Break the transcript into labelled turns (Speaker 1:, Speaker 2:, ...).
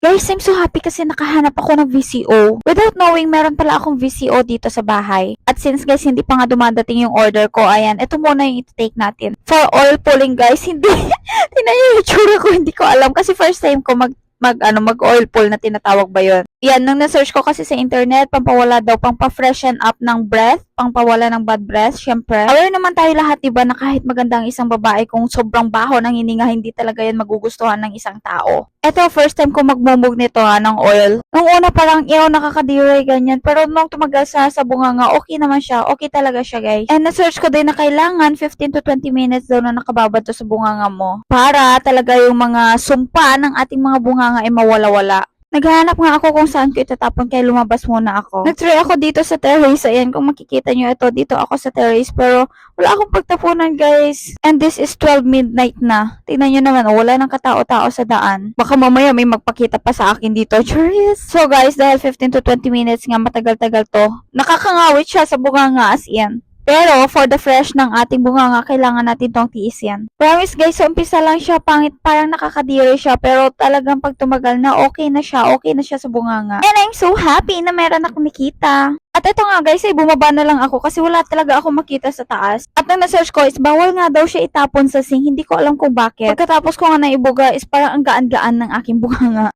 Speaker 1: Guys, I'm so happy kasi nakahanap ako ng VCO. Without knowing, meron pala akong VCO dito sa bahay. At since guys, hindi pa nga dumadating yung order ko, ayan, ito muna yung iti-take natin. For oil pulling guys, hindi, tingnan niyo yung ko, hindi ko alam. Kasi first time ko mag, mag, ano, mag oil pull na tinatawag ba yun. Yan, nung na-search ko kasi sa internet, pampawala daw, pampa-freshen up ng breath, pangpawala ng bad breath, syempre. Aware naman tayo lahat, diba, na kahit maganda ang isang babae, kung sobrang baho ng hininga, hindi talaga yan magugustuhan ng isang tao. Eto, first time ko magmumog nito ha, ng oil. Nung una parang, ew, nakakadiri, ganyan. Pero nung tumagal sa, sa bunganga, okay naman siya. Okay talaga siya, guys. And na-search ko din na kailangan 15 to 20 minutes daw na nakababad to sa bunganga mo. Para talaga yung mga sumpa ng ating mga bunganga ay mawala-wala. Naghahanap nga ako kung saan ko itatapon kaya lumabas muna ako. Nagtry ako dito sa terrace. Ayan, kung makikita nyo ito, dito ako sa terrace. Pero wala akong pagtapunan, guys. And this is 12 midnight na. Tingnan nyo naman, oh, wala nang katao-tao sa daan. Baka mamaya may magpakita pa sa akin dito. Curious. So guys, dahil 15 to 20 minutes nga matagal-tagal to, nakakangawit siya sa bunganga as in. Pero, for the fresh ng ating bunganga, kailangan natin tong tiis yan. Promise guys, sa umpisa lang siya, pangit, parang nakakadiri siya, pero talagang pag tumagal na, okay na siya, okay na siya sa bunganga. And I'm so happy na meron akong nakita. At ito nga guys, ay bumaba na lang ako kasi wala talaga ako makita sa taas. At nang na-search ko is bawal nga daw siya itapon sa sink. Hindi ko alam kung bakit. Pagkatapos ko nga naibuga is parang ang gaan-gaan ng aking bunganga.